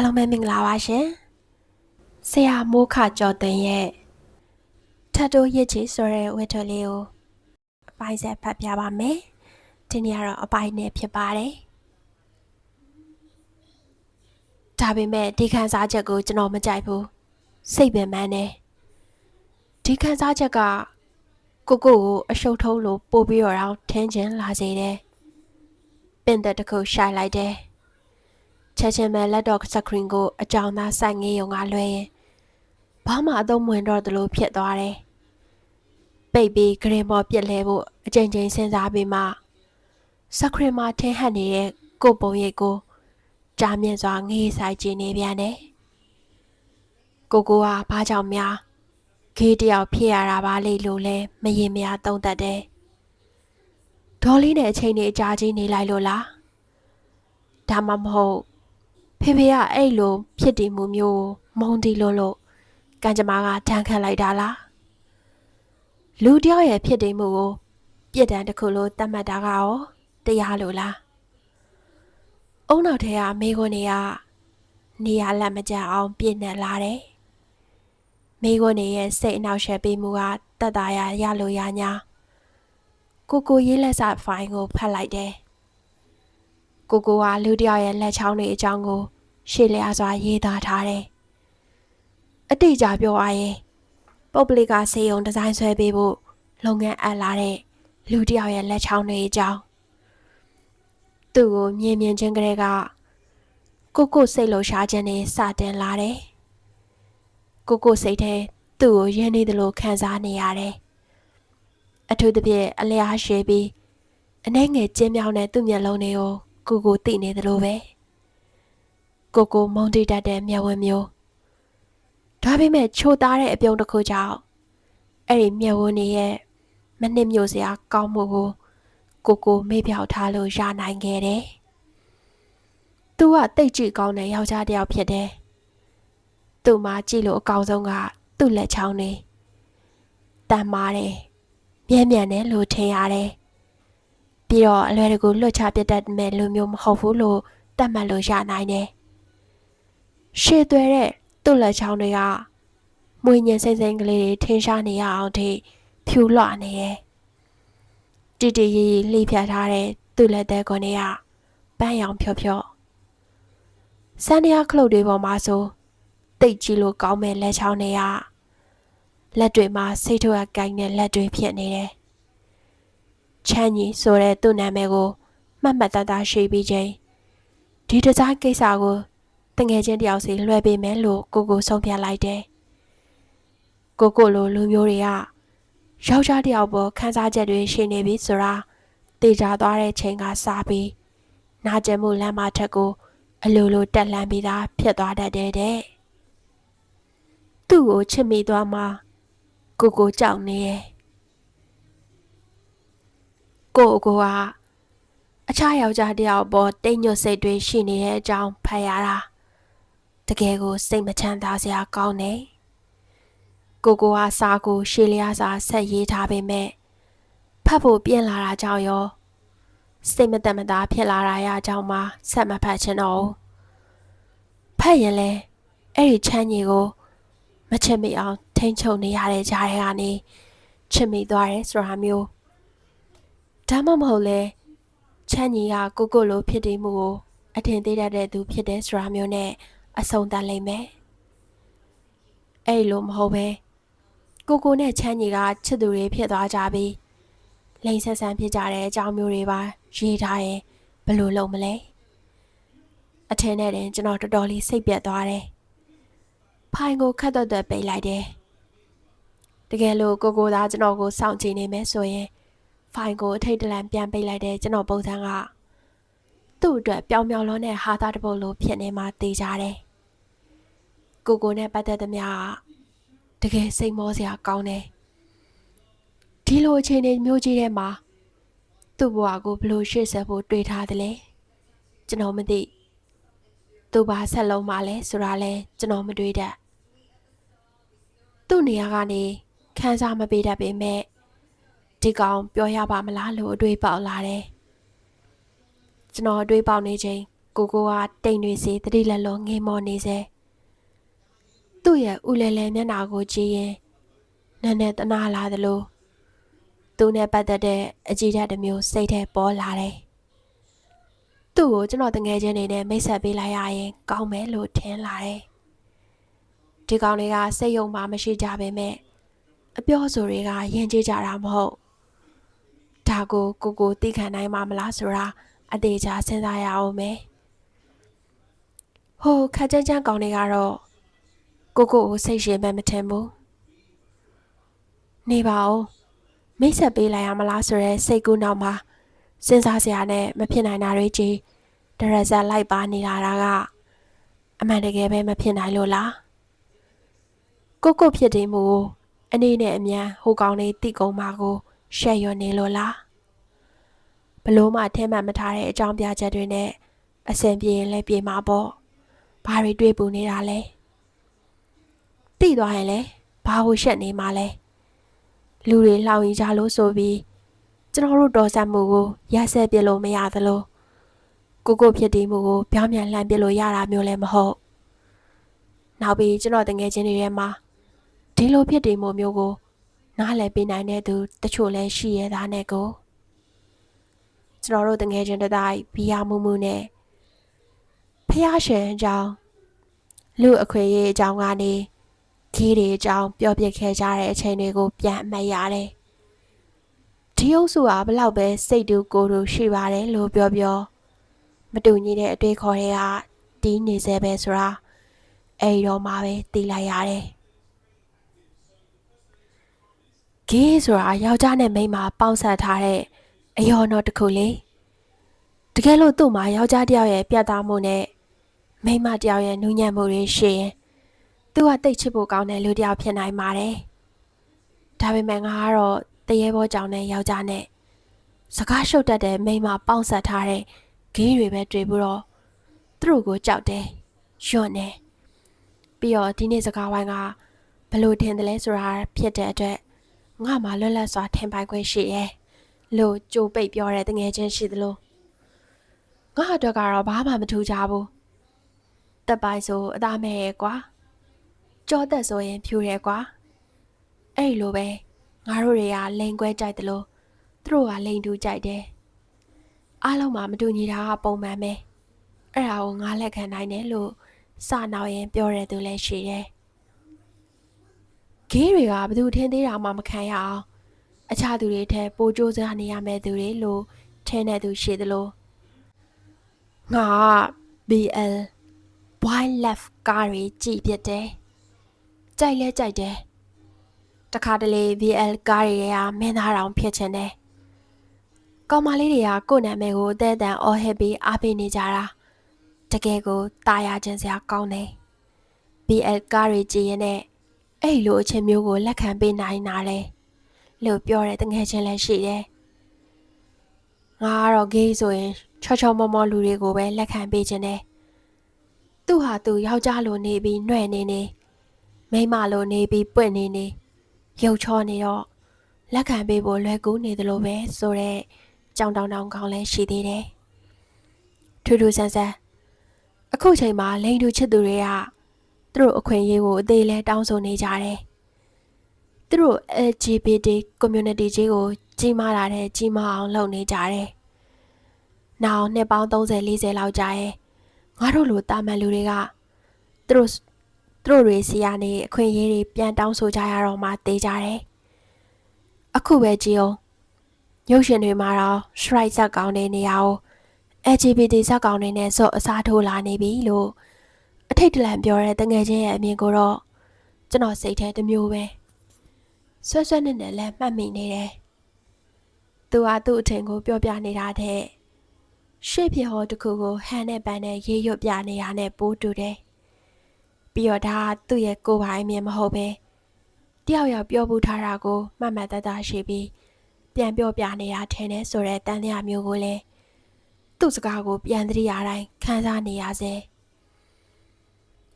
အားလုံးပဲမင်္ဂလာပါရှင်ဆရာမိုးခကျော်တင်ရဲ့ထတ်တိုးရစ်ချီဆိုတဲ့ဝတ္ထုလေးကိုအပိုင်းဆက်ဖတ်ပြပါမယ်ဒီနေ့ကတော့အပိုင်းနဲ့ဖြစ်ပါတယ်ဒါပေမဲ့ဒီခန်းစားချက်ကိုကျွန်တော်မကြိုက်ဘူးစိတ်ပင်ပန်းနေဒီခန်းစားချက်ကကိုကိုကိုအရှုပ်ထုံးလို့ပို့ပြီးတော့ထင်းချင်းလာစေတယ်ပင်သက်တစ်ခုရှိုက်လိုက်တယ် ချက်ချင်းပဲလက်တော့စကရင်ကိုအကြောင်းသားစိုက်ငေးရုံကလွှဲရင်ဘာမှအသုံးမဝင်တော့သလိုဖြစ်သွားတယ်။ပိတ်ပြီးဂရင်မော်ပြက်လဲဖို့အချိန်ချင်းစဉ်းစားပြီးမှစကရင်မှာထင်းဟပ်နေတဲ့ကိုပုံရိပ်ကိုကြားမြင့်စွာငေးဆိုင်ကြည့်နေပြန်တယ်။ကိုကိုကဘာကြောင့်များခေးတယောက်ဖြစ်ရတာပါလေလို့လဲမရင်မရသုံးသက်တယ်။ဒေါ်လေးနဲ့အချိန်ကြီးအကြာကြီးနေလိုက်လို့လား။ဒါမှမဟုတ် ဖေဖေကအဲ့လို ဖြစ်တည်မှုမျိုးမုံတီလို့လို့ကံကြမ္မာကတန်းခတ်လိုက်တာလားလူတယောက်ရဲ့ဖြစ်တည်မှုကိုပြစ်ဒဏ်တစ်ခုလို့သတ်မှတ်တာကရောတရားလို့လားအုံနောက်ထဲကမိခွန်းတွေကနေရလက်မကျအောင်ပြည့်နေလာတယ်မိခွန်းတွေရဲ့စိတ်အနှောက်အယှက်ပေးမှုကတတ်တာရရလို့ရညာကိုကိုရေးလက်စာဖိုင်ကိုဖတ်လိုက်တယ် ကိုကိုကလူတယောက်ရဲ့လက်ချောင်းတွေအကြောင်းကိုရှေ့လျားစွာရေးသားထားတယ်။အတိအကျပြောရရင်ပုပ်ပလီကစေယုံဒီဇိုင်းဆွဲပေးဖို့လုပ်ငန်းအပ်လာတဲ့လူတယောက်ရဲ့လက်ချောင်းတွေအကြောင်းသူ့ကိုမြင်မြင်ချင်းကလေးကကိုကိုစိတ်လှရှားခြင်းနဲ့စတင်လာတယ်။ကိုကိုစိတ်ထဲသူ့ကိုရင်းနေတယ်လို့ခံစားနေရတယ်။အထူးသဖြင့်အလျားရှည်ပြီးအနှဲငယ်ကျင်းမြောင်းတဲ့သူ့မျက်လုံးတွေကို ကိုကိုသိနေသလိုပဲကိုကိုမုန်းတိတတ်တဲ့မျက်ဝန်းမျိုးဒါပေမဲ့ချိုသားတဲ့အပြုံးတစ်ခုကြောင့်အဲ့ဒီမျက်ဝန်းတွေရဲ့မနစ်မြို့စရာကောင်းမှုကိုကိုကိုမေ့ပြောက်ထားလို့ရနိုင်ခဲ့တယ်။သူကတိတ်ကြည့်ကောင်းတဲ့ယောက်ျားတစ်ယောက်ဖြစ်တယ်။သူ့မှာကြည့်လို့အကောင်ဆုံးကသူ့လက်ချောင်းနေတန်မာတယ်။မြဲမြံတယ်လို့ထင်ရတယ်။ ပြီးတော့အလွယ်တကူလွတ်ချပြတတ်မဲ့လူမျိုးမဟုတ်ဘူးလို့တတ်မှတ်လို့ရနိုင်တယ်။ရှေ့သွဲတဲ့သူ့လက်ချောင်းတွေကမွေညင်စိမ့်စိမ့်ကလေးတွေထင်းရှားနေရအောင်ထိဖြူလွှနေရဲ့။တီတီရီရီလှိဖြတ်ထားတဲ့သူ့လက်သက်ကွန်တွေကပန်းရောင်ဖြော့ဖြော့။စန်းရခလုတ်တွေပေါ်မှာဆိုတိတ်ကြီးလို့ကောင်းမဲ့လက်ချောင်းတွေကလက်တွေမှာစိတ်ထုတ်ရကိုင်းတဲ့လက်တွေဖြစ်နေတယ် ချမ်းကြီးဆိုတဲ့သူ့နာမည်ကိုမှတ်မှတ်သားသားရှိပြီးချိန်ဒီဒီဇိုင်းကိစ္စကိုတငယ်ချင်းတယောက်စီလွှဲပေးမယ်လို့ကိုကိုဆုံးဖြတ်လိုက်တယ်။ကိုကိုလိုလူမျိုးတွေကယောက်ျားတယောက်ပေါ်ခန်းစားချက်တွေရှိနေပြီဆိုတာတေချာသွားတဲ့ချိန်ကစပြီးနာကျင်မှုလမ်းမထက်ကိုအလိုလိုတက်လှမ်းပြီးသားဖြစ်သွားတတ်တယ်တဲ့။သူ့ကိုချစ်မိသွားမှကိုကိုကြောက်နေရဲ့။ ကိုအကိုကအခြားယောက်ျားတယောက်ပေါ်တိတ်ညွတ်စိတ်တွေရှိနေတဲ့အကြောင်းဖတ်ရတာတကယ်ကိုစိတ်မချမ်းသာစရာကောင်းနေကိုကိုကစာကိုရှေးလျားစာဆက်ရေးထားပေမဲ့ဖတ်ဖို့ပြင်းလာတာကြောင့်ရောစိတ်မသက်မသာဖြစ်လာတာရအကြောင်းမှဆက်မဖတ်ချင်တော့ဘူးဖတ်ရင်လဲအဲ့ဒီချမ်းကြီးကိုမချစ်မိအောင်ထိန်ချုပ်နေရတဲ့ကြားထဲကနေချစ်မိသွားတယ်ဆိုတာမျိုး ဒါမှမဟုတ်လဲချမ်းကြီးကကိုကိုလိုဖြစ်တည်မှုကိုအထင်သေးတတ်တဲ့သူဖြစ်တဲ့ဆိုတာမျိုးနဲ့အဆုံးသတ်လိမ့်မယ်အဲ့လိုမဟုတ်ပဲကိုကိုနဲ့ချမ်းကြီးကချစ်သူတွေဖြစ်သွားကြပြီးလိန်ဆက်ဆန်ဖြစ်ကြတဲ့အကြောင်းမျိုးတွေပါရေးထားရင်ဘယ်လိုလုပ်မလဲအထင်နဲ့တင်ကျွန်တော်တော်တော်လေးစိတ်ပြတ်သွားတယ်ဖိုင်ကိုခတ်တော့တော့ပိတ်လိုက်တယ်တကယ်လို့ကိုကိုသားကျွန်တော်ကိုစောင့်ကြည့်နေမယ်ဆိုရင် ဖိုင်ကိုအထိတ်တလန့်ပြန်ပိတ်လိုက်တဲ့ကျွန်တော်ပုံစံကသူ့အတွက်ပြောင်ပြောင်လွန်းတဲ့ဟာသားတစ်ပုတ်လိုဖြစ်နေမှတေးကြတယ်။ကိုကိုနဲ့ပတ်သက်သမျှတကယ်စိတ်မောစရာကောင်းတယ်။ဒီလိုအခြေအနေမျိုးကြီးထဲမှာသူ့ဘဝကိုဘလို့ရှေ့ဆက်ဖို့တွေးထားတယ်လဲ။ကျွန်တော်မသိ။သူဘာဆက်လုံးမှလဲဆိုတာလဲကျွန်တော်မတွေးတတ်။သူ့နေရာကနေခန်းစားမပေးတတ်ပေမဲ့ ဒီကောင်ပြောရပါမလားလို့အတွေးပေါက်လာတယ်ကျွန်တော်အတွေးပေါက်နေချိန်ကိုကိုကတိမ်တွေစီတတိလက်လုံးငေးမောနေစေသူ့ရဲ့ဦးလဲလဲမျက်နှာကိုကြည့်ရင်နည်းနည်းတနာလာသလိုသူနဲ့ပတ်သက်တဲ့အကြည့်ဓာတ်တစ်မျိုးစိတ်ထဲပေါ်လာတယ်သူ့ကိုကျွန်တော်တငယ်ချင်းတွေနဲ့မိတ်ဆက်ပေးလိုက်ရရင်ကောင်းမယ်လို့ထင်လာတယ်ဒီကောင်တွေကစိတ်ယုံမှမရှိကြပေမဲ့အပြောဆိုတွေကယဉ်ကျေးကြတာမဟုတ် ဒါကိုကိုကိုသိခံနိုင်မှာမလားဆိုတာအသေးချာစဉ်းစားရအောင်မယ်ဟိုခက်ကြမ်းကြမ်းကောင်တွေကတော့ကိုကိုကိုစိတ်ရှင်ပဲမထင်ဘူးနေပါဦးမိတ်ဆက်ပေးလိုက်ရမလားဆိုရဲစိတ်ကူးနောက်မှာစဉ်းစားစရာနဲ့မဖြစ်နိုင်တာတွေကြီးတရဇက်လိုက်ပါနေတာကအမှန်တကယ်ပဲမဖြစ်နိုင်လို့လားကိုကိုဖြစ်တယ်မို့အနေနဲ့အမြန်ဟိုကောင်လေးတိကုံမာကိုရှက်ရွနေလို့လားဘ လို့မှထဲမှတ်မထားတဲ့အကြောင်းပြချက်တွေနဲ့အဆင်ပြေရင်လည်းပြေမှာပေါ့ဘာတွေတွေးပူနေတာလဲတိသွားရင်လဲဘာကိုရှက်နေမှာလဲလူတွေလှောင်ရင်ကြလို့ဆိုပြီးကျွန်တော်တို့တော်ဆက်မှုကိုရက်ဆက်ပြလို့မရသလိုကိုကိုဖြစ်တည်မှုကိုပြောင်းပြန်လှန်ပြလို့ရတာမျိုးလည်းမဟုတ်နောက်ပြီးကျွန်တော်တငယ်ချင်းတွေထဲမှာဒီလိုဖြစ်တည်မှုမျိုးကိုနားလည်ပေးနိုင်တဲ့သူတချို့လည်းရှိရသားနဲ့ကို ကျွန်တော်တို့တငယ်ချင်းတစ်တိုင်းဘီယာမှုမှုနဲ့ဖះရှင်အကြောင်းလူအခွေရေးအကြောင်းကနေခီးတွေအကြောင်းပြောပြခဲ့ကြတဲ့အချိန်တွေကို ပြန်အမှတ်ရတယ်ဒီအုပ်စုကဘလောက်ပဲစိတ်တူကိုယ်တူရှိပါတယ်လို့ပြောပြောမတူညီတဲ့အတွေ့ခေါ်တွေကတီးနေစေပဲဆိုတာအဲ့တော့မှပဲသိလိုက်ရတယ်ဂေးဆိုတာယောက်ျားနဲ့မိန်းမပေါင်းဆက်ထားတဲ့ အယောတော်တစ်ခုလေတကယ်လို့သူ့မှာယောက်ျားတယောက်ရဲ့ပြတ်သားမှုနဲ့မိန်းမတယောက်ရဲ့နူးညံ့မှုတွေရှိရင်သူကတိတ်ချစ်ဖို့ကောင်းတဲ့လူတယောက်ဖြစ်နိုင်ပါတယ်ဒါပေမဲ့ငါကတော့တရေဘောကြောင်တဲ့ယောက်ျားနဲ့စကားရှုပ်တတ်တဲ့မိန်းမပေါင်းဆက်ထားတဲ့ဂေးတွေပဲတွေ့ပြီးတော့သူတို့ကိုကြောက်တယ်ယွန့်တယ်ပြီးတော့ဒီနေ့စကားဝိုင်းကဘလို့ထင်တယ်လဲဆိုတာဖြစ်တဲ့အတွက်ငါမှလွတ်လပ်စွာထင်ပိုင်ခွင့်ရှိရဲ့ လို့ကြိုပိတ်ပြောတဲ့တငယ်ချင်းရှိသလိုငါအတွက်ကတော့ဘာမှမထူးကြဘူးတက်ပိုင်ဆိုအသားမဲ့ရဲ့ကွာကြောသက်ဆိုရင်ဖြူတယ်ကွာအဲ့လိုပဲငါတို့တွေကလိန်ကွဲကြိုက်တယ်လို့သူတို့ကလိန်တူကြိုက်တယ်အားလုံးမှာမတူညီတာကပုံမှန်ပဲအဲ့ဒါကိုငါလက်ခံနိုင်တယ်လို့စနောက်ရင်ပြောရသူလည်းရှိတယ်ဂေးတွေကဘသူထင်းသေးတာမှမခံရအောင် အခြားသူတွေထက်ပိုကြိုးစားနေရမယ့်သူတွေလို့ထင်တဲ့သူရှိသလိုငါ BL wine left ကားတွေကြည်ပြတယ်ကြိုက်လဲကြိုက်တယ်တခါတလေ BL ကားတွေကမင်းသားတောင်ဖြစ်ချင်တယ်ကောင်မလေးတွေကကိုယ့်နာမည်ကိုအသက်အတန်အော်ဟစ်ပြီးအားပေးနေကြတာတကယ်ကိုတာယာခြင်းစရာကောင်းတယ် BL ကားတွေကြည်ရင်နဲ့အဲ့လိုအချက်မျိုးကိုလက်ခံပေးနိုင်တာလဲ။ လို့ပြောတဲ့တငယ်ချင်းလည်းရှိတယ်ငါကတော့ဂေးဆိုရင်ချောချောမောမောလူတွေကိုပဲလက်ခံပေးခြင်းတယ်သူ့ဟာသူယောက်ျားလိုနေပြီးနှဲ့နေနေမိန်းမလိုနေပြီးပွင့်နေနေရုပ်ချောနေတော့လက်ခံပေးဖို့လွယ်ကူးနေသလိုပဲဆိုတော့ကြောင်တောင်တောင်ကောင်းလဲရှိသေးတယ်ထူးထူးဆန်းဆန်းအခုချိန်မှာလိန်တူချစ်သူတွေကသူတို့အခွင့်အရေးကိုအသေးလဲတောင်းဆိုနေကြတယ် သူတို့ LGBT community ကြီးကိုကြီးမားလာတဲ့ကြီးမားအောင်လုပ်နေကြတယ်နောက်နှစ်ပေါင်း30 40လောက်ကြာရဲ့ငါတို့လိုတာမန်လူတွေကသူတို့သူတို့တွေစီကနေအခွင့်အရေးတွေပြန်တောင်းဆိုကြရတော့မှတေးကြတယ်အခုပဲကြည်အောင်ရုပ်ရှင်တွေမှာတော့ strike ဇက်ကောင်တွေနေရာကို LGBT ဇက်ကောင်တွေနဲ့စော့အစားထိုးလာနေပြီလို့အထိတ်တလန့်ပြောတဲ့တငယ်ချင်းရဲ့အမြင်ကိုတော့ကျွန်တော်စိတ်ထဲတစ်မျိုးပဲ ဆွဲဆွဲနဲ့နဲ့လည်းမှတ်မိနေတယ်သူဟာသူ့အထင်ကိုပြောပြနေတာတဲ့ရှေ့ဖြစ်ဟောတခုကိုဟန်နဲ့ပန်းနဲ့ရေးရွတ်ပြနေရတဲ့ပိုးတူတယ်ပြီးတော့ဒါသူ့ရဲ့ကိုယ်ပိုင်အမြင်မဟုတ်ပဲတယောက်ယောက်ပြောပူထားတာကိုမှတ်မှတ်သားသားရှိပြီးပြန်ပြောပြနေတာထင်တယ်ဆိုတဲ့တန်တရားမျိုးကိုလည်းသူ့စကားကိုပြန်သတိရတိုင်းခံစားနေရစေ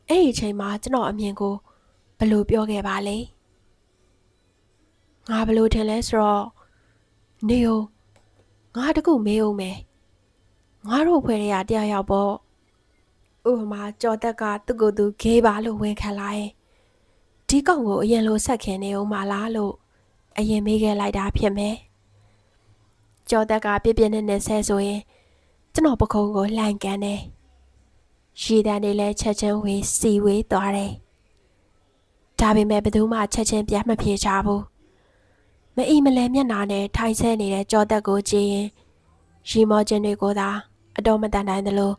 အဲ့ဒီအချိန်မှာကျွန်တော်အမြင်ကိုဘယ်လိုပြောခဲ့ပါလဲ ငါဘယ်လိုထင်လဲဆိုတော့နေ ਉ ငါတခုမေးအောင်မယ်ငါတို့ဖွဲ့ရတရားရောက်ပေါ့ဥပမာကြော်တက်ကသူ့ကိုယ်သူဂေးပါလို့ဝန်ခံလာရင်ဒီကောင်ကိုအရင်လိုဆက်ခင်နေအောင်မလားလို့အရင်မေးခဲ့လိုက်တာဖြစ်မယ်ကြော်တက်ကပြပြနဲ့နဲ့ဆဲဆိုရင်ကျွန်တော်ပခုံးကိုလှန်ကန်တယ်ရေတန်းတွေလည်းချက်ချင်းဝေးစီဝေးသွားတယ်ဒါပေမဲ့ဘယ်သူမှချက်ချင်းပြတ်မပြေချဘူး မအီမလဲမျက်နာနဲ့ထိုင်ဆဲနေတဲ့ကြော်တက်ကိုကြည့်ရင်ရီမောချင်းတွေကိုသာအတော်မတန်တိုင်းသလို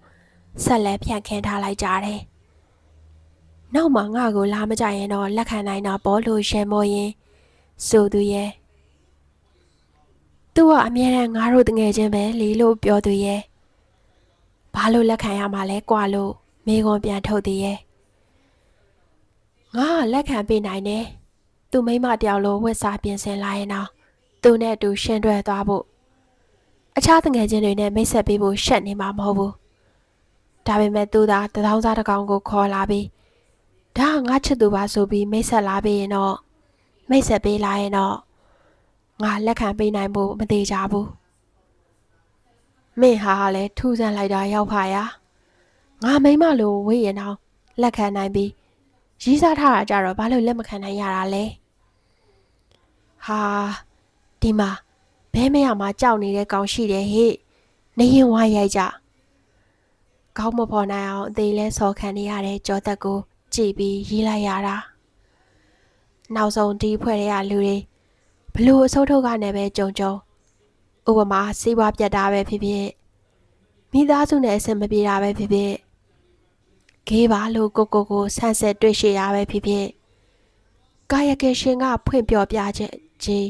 ဆက်လက်ဖြန့်ခင်းထားလိုက်ကြတယ်။နောက်မှငါ့ကိုလာမကြရင်တော့လက်ခံနိုင်တာပေါ်လို့ရဲမောရင်ဆိုသူရဲ့သူကအမြဲတမ်းငါတို့တငယ်ချင်းပဲလီလို့ပြောသူရဲ့ဘာလို့လက်ခံရမှာလဲကွာလို့မိကွန်ပြန်ထုတ်သေးရဲ့ငါကလက်ခံပေးနိုင်တယ် သူမိမတယောက်လိုဝတ်စားပြင်ဆင်လာရင်တော့သူနဲ့အတူရှင်းတွဲသွားဖို့အခြားတငယ်ချင်းတွေနဲ့မိတ်ဆက်ပေးဖို့ရှက်နေမှာမဟုတ်ဘူးဒါပေမဲ့သူသာတထောင်းစားတစ်ကောင်ကိုခေါ်လာပြီးဒါငါချစ်သူပါဆိုပြီးမိတ်ဆက်လာပြီးရင်တော့မိတ်ဆက်ပေးလာရင်တော့ငါလက်ခံပေးနိုင်ဖို့မသေးကြဘူးမင်းဟာလည်းထူးဆန်းလိုက်တာရောက်ပါရာငါမိမလိုဝေးရင်တော့လက်ခံနိုင်ပြီးရီးစားထားတာကြတော့ဘာလို့လက်မခံနိုင်ရတာလဲ ဟာဒီမှာဘဲမရမှာကြောက်နေတဲ့ကောင်ရှိတယ်ဟေ့နေရင်ဝါရိုက်ကြကောင်းမဖော်နိုင်အောင်အသေးလဲဆော်ခံနေရတဲ့ကြောသက်ကိုကြည်ပြီးရေးလိုက်ရတာနောက်ဆုံးဒီဖွဲ့တွေကလူတွေဘလို့အစိုးထုတ်ကနေပဲကြုံကြုံဥပမာစီးပွားပြတ်တာပဲဖြစ်ဖြစ်မိသားစုနဲ့အဆင်မပြေတာပဲဖြစ်ဖြစ်ဂေးပါလို့ကိုကိုကိုဆန်းဆက်တွေ့ရှိရပဲဖြစ်ဖြစ်ကာယကရှင်ကဖွင့်ပြောပြချက် ကြီး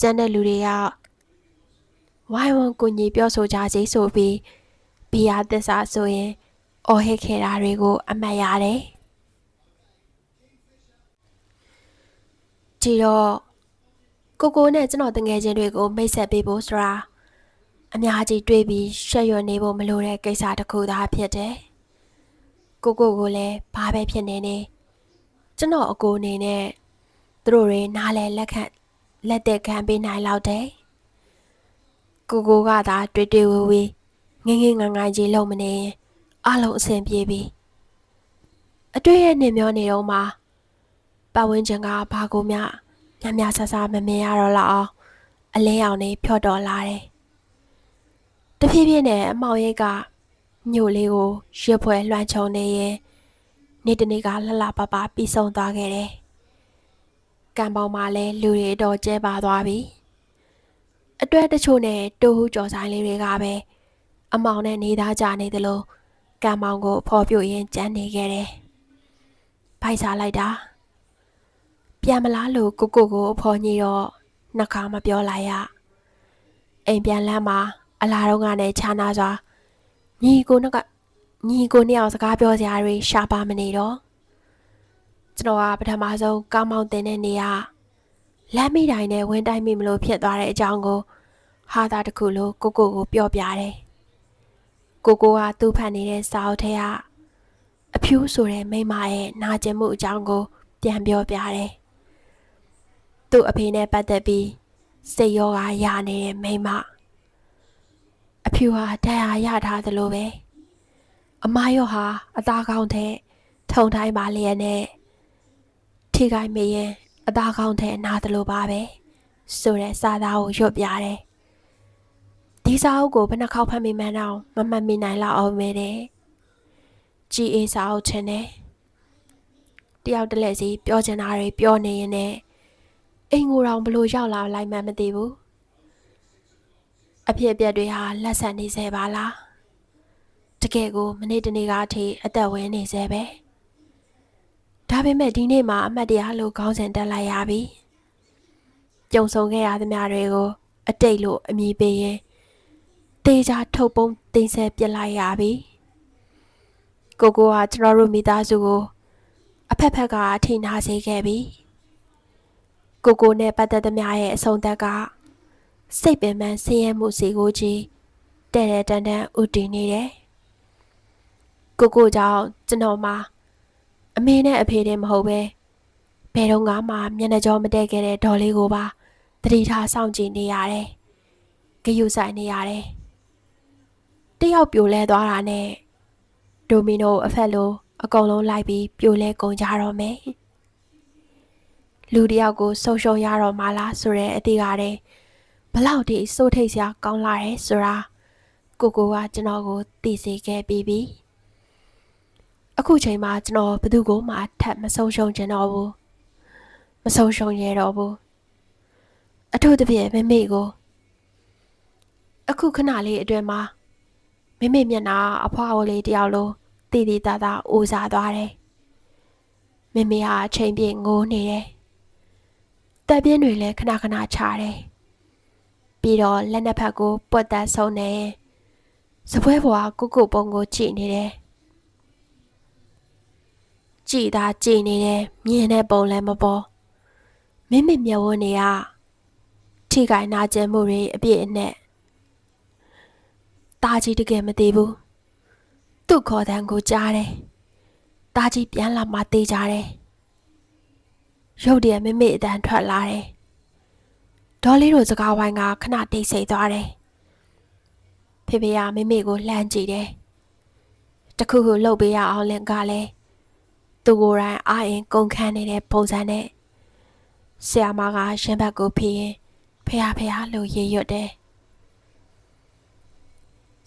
ကျန်တဲ့လူတွေကဝိုင်းဝန်းကိုညီပြောဆိုကြစီဆိုပြီးဘီယာသစ္စာဆိုရင်အော်ဟစ်ခဲ့တာတွေကို အမှတ်ရတယ်ဒီတော့ကိုကိုနဲ့ကျွန်တော်တငယ်ချင်းတွေကိုမိတ်ဆက်ပေးဖို့ဆိုတာအများကြီးတွေးပြီးရှက်ရွံ့နေဖို့မလိုတဲ့ကိစ္စတစ်ခုသာဖြစ်တယ်ကိုကိုကိုလည်းဘာပဲဖြစ်နေနေကျွန်တော်အကိုအနေနဲ့ သူတို့တွေနားလဲလက်ခံလက်သက်ခံပေးနိုင်လောက်တယ်ကိုကိုကသာတွေ့တွေ့ဝေဝေငငယ်ငငိုင်းကြီးလုံမနေရင်အလုံးအဆင်ပြေပြီအတွေ့ရဲ့နေမျောနေတော့မှပတ်ဝန်းကျင်ကဘာကိုမျှညံ့ညဆဆမမြင်ရတော့လောက်အောင်အလင်းရောင်နေဖြော့တော်လာတယ်တဖြည်းဖြည်းနဲ့အမောင်ရိတ်ကညိုလေးကိုရွက်ဖွဲလွှမ်းခြုံနေရင်နေ့တနေ့ကလှလှပပပြီးဆုံးသွားခဲ့တယ် ကံပေါင်းမှာလည်းလူတွေတော့ကျဲပါသွားပြီအတွက်တချို့နဲ့တူဟူကြော်ဆိုင်လေးတွေကပဲအမောင်နဲ့နေသားကြနေသလိုကံမောင်ကိုဖော်ပြရင်းကြမ်းနေခဲ့တယ်ဖိုက်စားလိုက်တာပြန်မလားလို့ကိုကိုကိုအဖော်ကြီးတော့နှခါမပြောလိုက်ရအိမ်ပြန်လမ်းမှာအလာတော့ကနဲ့ခြာနာစွာညီကိုကညီကိုနှစ်ယောက်စကားပြောစရာတွေရှာပါမနေတော့ ကျွန်တော်ကပထမဆုံးကောင်းမောင်းတင်တဲ့နေရာလမ်းမိတိုင်းနဲ့ဝင်တိုင်းမိမလို့ဖြစ်သွားတဲ့အကြောင်းကိုဟာသာတစ်ခုလိုကိုကိုကိုပြောပြတယ်ကိုကိုကသူ့ဖတ်နေတဲ့စာအုပ်ထဲကအဖြူဆိုတဲ့မိမရဲ့နာကျင်မှုအကြောင်းကို ပြန်ပြောပြတယ်သူ့အဖေနဲ့ပတ်သက်ပြီးစိတ်ရောဂါရနေတဲ့မိမအဖြူဟာတရားရထားသလိုပဲအမရောဟာအသားကောင်းတဲ့ထုံတိုင်းပါလျက်နဲ့ ထိခိုက်မရင်အသားကောင်းတဲ့အနာသလိုပါပဲဆိုတဲ့စာသားကိုရွတ်ပြတယ်ဒီစာအုပ်ကိုဘယ်နှခေါက်ဖတ်မိမှန်းတော့မမှတ်မိနိုင်လောက်အောင်ပဲတဲ့ကြည်အေးစာအုပ်ချင်တယ်တယောက်တလက်စီပြောချင်တာတွေပြောနေရင်လည်းအိမ်ကိုတောင်ဘလို့ရောက်လာလိုက်မှမသိဘူးအဖြစ်အပျက်တွေဟာလက်ဆက်နေစေပါလားတကယ်ကိုမနေ့တနေ့ကအထိအသက်ဝင်နေစေပဲ ဒါပေမဲ့ဒီနေ့မှာအမတ်တရားလို့ခေါင်းစဉ်တက်လိုက်ရပြီကြုံဆုံခဲ့ရသမျှတွေကို အတိတ်လို့အမည်ပေးရင်တေချာထုတ်ပုံတင်ဆက်ပြစ်လိုက်ရပြီကိုကိုကကျွန်တော်တို့မိသားစုကို အဖက်ဖက်ကအထိနာစေခဲ့ပြီကိုကိုနဲ့ပတ်သက်သမျှရဲ့အဆုံးသက်ကစိတ်ပင်ပန်းဆင်းရဲမှုစီကိုကြီးတဲ့တဲ့တန်တန်ဥတည်နေတယ်ကိုကိုကြောင့်ကျွန်တော်မှာ အမေနဲ့အဖေတည်းမဟုတ်ပဲဘယ်တော့မှမျက်နှာကြောမတည့်ခဲ့တဲ့ဒေါ်လေးကိုပါတတိထားစောင့်ကြည့်နေရတယ်။ဂယုဆိုင်နေရတယ်။တယောက်ပြိုလဲသွားတာနဲ့ဒိုမီနိုအဖက်လိုအကုန်လုံးလိုက်ပြီးပြိုလဲကုန်ကြတော့မယ်လူတယောက်ကိုဆုံးရှုံးရတော့မှလားဆိုတဲ့အတိကတည်းဘလောက်ထိစိုးထိတ်စရာကောင်းလာတယ်ဆိုတာကိုကိုကကျွန်တော်ကိုသိစေခဲ့ပြီးပြီ အခုချိန်မှာကျွန်တော်ဘယ်သူကိုမှထပ်မဆုံးရှုံးချင်တော့ဘူးမဆုံးရှုံးရတော့ဘူးအထူးသဖြင့်မမေကိုအခုခဏလေးအတွင်းမှာမမေမျက်နှာအဖွားအိုလေးတယောက်လိုတည်တည်သားသားအိုစားသွားတယ်မမေဟာအချိန်ပြည့်ငိုးနေတယ်တက်ပြင်းတွေလည်းခဏခဏချတယ်ပြီးတော့လက်နှစ်ဖက်ကိုပွက်သက်ဆုံးနေစပွဲပေါ်ကကုကုပုံကိုကြည့်နေတယ် ကြည်သာကြည်နေတယ်မြင်တဲ့ပုံလည်းမပေါ်မင်းမမျက်ဝန်းတွေကထိခိုင်နာကျင်မှုတွေအပြည့်အနဲ့ตาကြီးတကယ်မသေးဘူးသူ့ခေါ်တန်းကိုကြားတယ်ตาကြီးပြန်လာမှသေးကြတယ်ရုတ်တရက်မမေ့အတန်ထွက်လာတယ်ဒေါ်လေးတို့စကားဝိုင်းကခဏတိတ်ဆိတ်သွားတယ်ဖေဖေကမမေကိုလှမ်းကြည့်တယ်တခုခုလှုပ်ပေးရအောင်လင်ကလည်း သူကိုယ်တိုင်အာရင်ကုန်ခန်းနေတဲ့ပုံစံနဲ့ဆရာမကရှင်ဘက်ကိုဖိရင်ဖះဖះလို့ရေရွတ်တယ်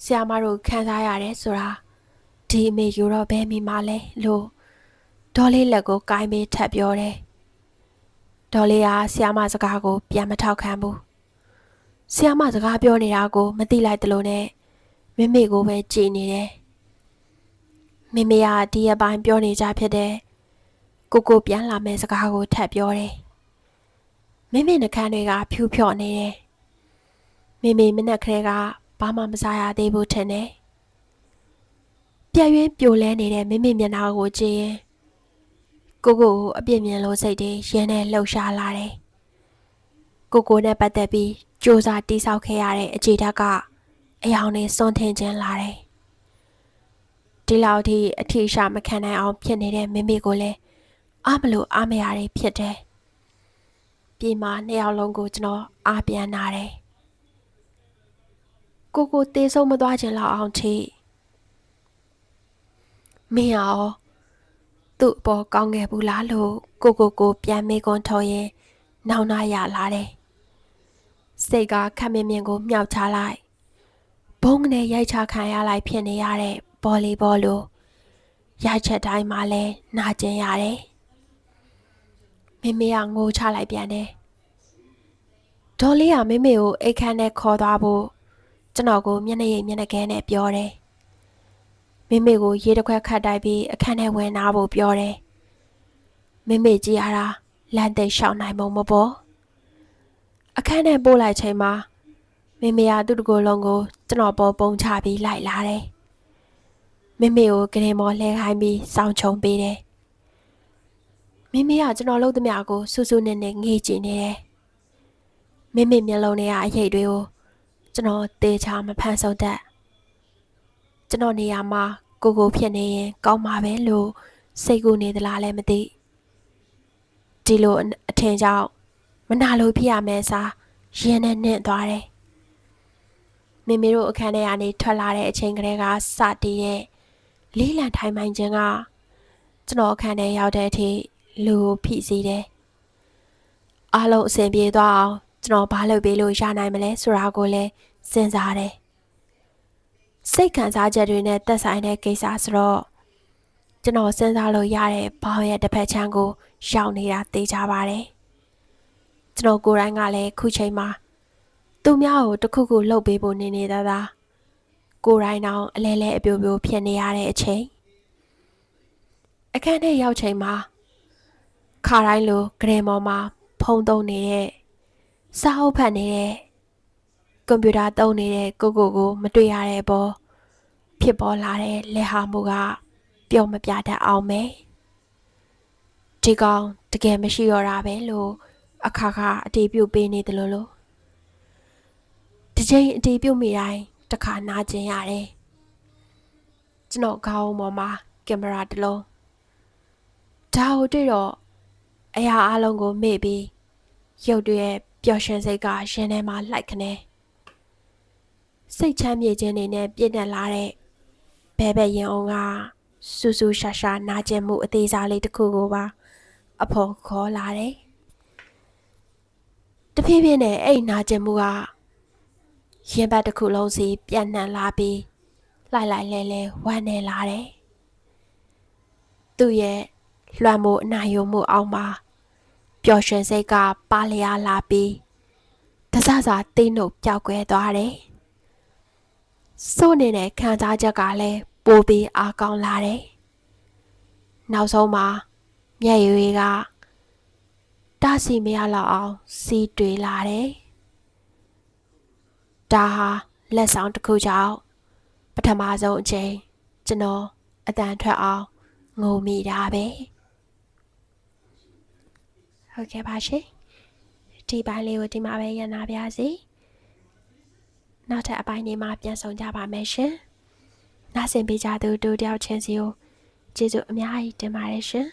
ဆရာမတို့ခံစားရတယ်ဆိုတာဒီအမေယူတော့ဘဲမိမလဲလို့ဒေါ်လေးလက်ကိုကိုင်းပေးထပ်ပြောတယ်ဒေါ်လေးကဆရာမစကားကို ပြန်မထောက်ခံဘူးဆရာမစကားပြောနေတာကို မသိလိုက်သလိုနဲ့မိမိကိုပဲကြည်နေတယ် မိမိကဒီအပိုင်းပြောနေကြဖြစ်တဲ့ကိုကိုပြန်လာမဲ့စကားကိုထပ်ပြောတယ်မိမိနှခမ်းတွေကဖြူဖြော့နေတယ်မိမိမနဲ့ခရဲကဘာမှမစားရသေးဘူးထင်တယ်ပြည့်ရွှင်ပြိုလဲနေတဲ့မိမိမျက်နှာကိုကြည့်ရင်ကိုကိုကိုအပြစ်မြင်လို့စိတ်တွေရင်းနဲ့လှုပ်ရှားလာတယ်ကိုကိုနဲ့ပတ်သက်ပြီးစ조사တိဆောက်ခဲ့ရတဲ့အခြေဓာတ်ကအယောင်နဲ့စွန့်ထင်ခြင်းလာတယ် ဒီလောက်ထိအထီရှာမခံနိုင်အောင်ဖြစ်နေတဲ့မိမိကိုလည်းအမလို့အမရတွေဖြစ်တယ်ပြေမာနှစ်ယောက်လုံးကိုကျွန်တော်အားပြန်နာတယ်ကိုကိုတေးဆုံးမသွားခြင်းလောက်အောင်ထိမင်းရောသူ့အပေါ်ကောင်းခဲ့ဘူးလားလို့ကိုကိုကိုပြန်မေးခွန်းထုတ်ရင်နောင်နာရလာတယ်စိတ်ကခက်မင်းမြင်ကို မြောက်ချလိုက်ဘုံနဲ့ရိုက်ချခံရလိုက်ဖြစ်နေရတဲ့ ဘောလီဘောလိုရိုက်ချက်တိုင်းမှာလဲနာကျင်ရတယ်မေမေကငိုချလိုက်ပြန်တယ်ဒေါ်လေးကမေမေကိုအိတ်ခမ်းနဲ့ခေါ်သွားဖို့ကျွန်တော်ကိုမျက်နှာရိပ်မျက်နှာကဲနဲ့ပြောတယ်မေမေကိုရေတစ်ခွက်ခတ်တိုက်ပြီးအခန်းထဲဝင်လာဖို့ပြောတယ်မေမေကြည့်ရတာလမ်းသိရှောင်းနိုင်မုံမပေါ်အခန်းထဲပို့လိုက်ချိန်မှာမေမေကသူ့တကိုယ်လုံးကိုကျွန်တော်ပေါ်ပုံချပြီးလိုက်လာတယ် မေမေကိုကရင်မော်လှဲခိုင်းပြီးစောင့်ချုံပေးတယ်မေမေကကျွန်တော်လုပ်သမျှကိုစူးစူးနဲ့နဲ့ငေ့ကြည့်နေတယ်မေမေမျက်လုံးတွေကအရိပ်တွေကိုကျွန်တော်တေချာမဖန်ဆုံတတ်ကျွန်တော်နေရာမှာကိုကိုဖြစ်နေရင်ကောင်းမှာပဲလို့စိတ်ကူနေသလားလည်းမသိဒီလိုအထင်ကြောင့်မနာလို့ဖြစ်ရမယ်စားရင်နဲ့နှင့်သွားတယ်မိမိတို့အခန်းထဲကနေထွက်လာတဲ့အချိန်ကလေးကစတည်တဲ့ လေးလံထိုင်မှန်ခြင်းကကျွန်တော်အခန်းထဲရောက်တဲ့အထိလူကိုဖိစီးတယ်အားလုံးအဆင်ပြေသွားအောင်ကျွန်တော်ဘာလုပ်ပေးလို့ရနိုင်မလဲဆိုတာကိုလည်းစဉ်းစားတယ်စိတ်ခံစားချက်တွေနဲ့သက်ဆိုင်တဲ့ကိစ္စဆိုတော့ကျွန်တော်စဉ်းစားလို့ရတဲ့ဘောင်ရဲ့တစ်ဖက်ချမ်းကိုရောက်နေတာသိကြပါတယ်ကျွန်တော်ကိုယ်တိုင်ကလည်းခုချိန်မှာသူများကိုတခုခုလှုပ်ပေးဖို့နေနေသားသား ကိုယ်တိုင်တော့အလဲလဲအပြိုပြိုဖြစ်နေရတဲ့အချိန်အခန်းထဲရောက်ချိန်မှာခါတိုင်းလိုဂရင်ပေါ်မှာဖုံးသုံးနေတဲ့စာအုပ်ဖတ်နေတဲ့ကွန်ပျူတာသုံးနေတဲ့ကိုကိုကိုမတွေ့ရတဲ့ပေါ်ဖြစ်ပေါ်လာတဲ့လက်ဟာမှုကပျော်မပြတတ်အောင်ပဲဒီကောင်တကယ်မရှိတော့တာပဲလို့အခါခါအတီးပြုတ်ပေးနေတယ်လို့လို့ဒီချိန်အတီးပြုတ်မိတိုင်း တခါနာကျင်ရတယ်ကျွန်တော်ခေါင်းပေါ်မှာကင်မရာတစ်လုံးဒါကိုတွေ့တော့အရာအလုံးကိုမေ့ပြီးရုပ်တွေရဲ့ပျော်ရွှင်စိတ်ကရင်ထဲမှာလှိုက်ခနဲစိတ်ချမ်းမြေခြင်းတွေနဲ့ပြည့်နှက်လာတဲ့ဘဘဲဘဲရင်အောင်ကစူးစူးရှာရှာနာကျင်မှုအသေးစားလေးတစ်ခုကိုပါအဖော်ခေါ်လာတယ်တဖြည်းဖြည်းနဲ့အဲ့ဒီနာကျင်မှုက ရင်ဘတ်တစ်ခုလုံးစီပြန့်နှံ့လာပြီးလှိုက်လိုက်လဲလဲဝမ်းနေလာတယ်သူ့ရဲ့လွှမ်းမိုးအနာယုံမှုအောက်မှာပျော်ရွှင်စိတ်ကပါလျာလာပြီးတစစတိတ်နှုတ်ပျောက်ကွယ်သွားတယ်စိုးနေတဲ့ခံစားချက်ကလည်းပိုပြီးအားကောင်းလာတယ်နောက်ဆုံးမှာမျက်ရည်တွေကတစီမရလောက်အောင်စီးတွေလာတယ် ဒါဟာလက်ဆောင်တစ်ခုကြောင့်ပထမဆုံးအချိန်ကျွန်တော်အတန်ထွက်အောင်ငိုမိတာပဲဟုတ်ကဲ့ပါရှင်ဒီပိုင်းလေးကိုဒီမှာပဲရနာပါစေနောက်ထပ်အပိုင်းတွေမှာပြန်ဆောင်ကြပါမယ်ရှင်နားဆင်ပေးကြသူတို့တယောက်ချင်းစီကိုကျေးဇူးအများကြီးတင်ပါတယ်ရှင်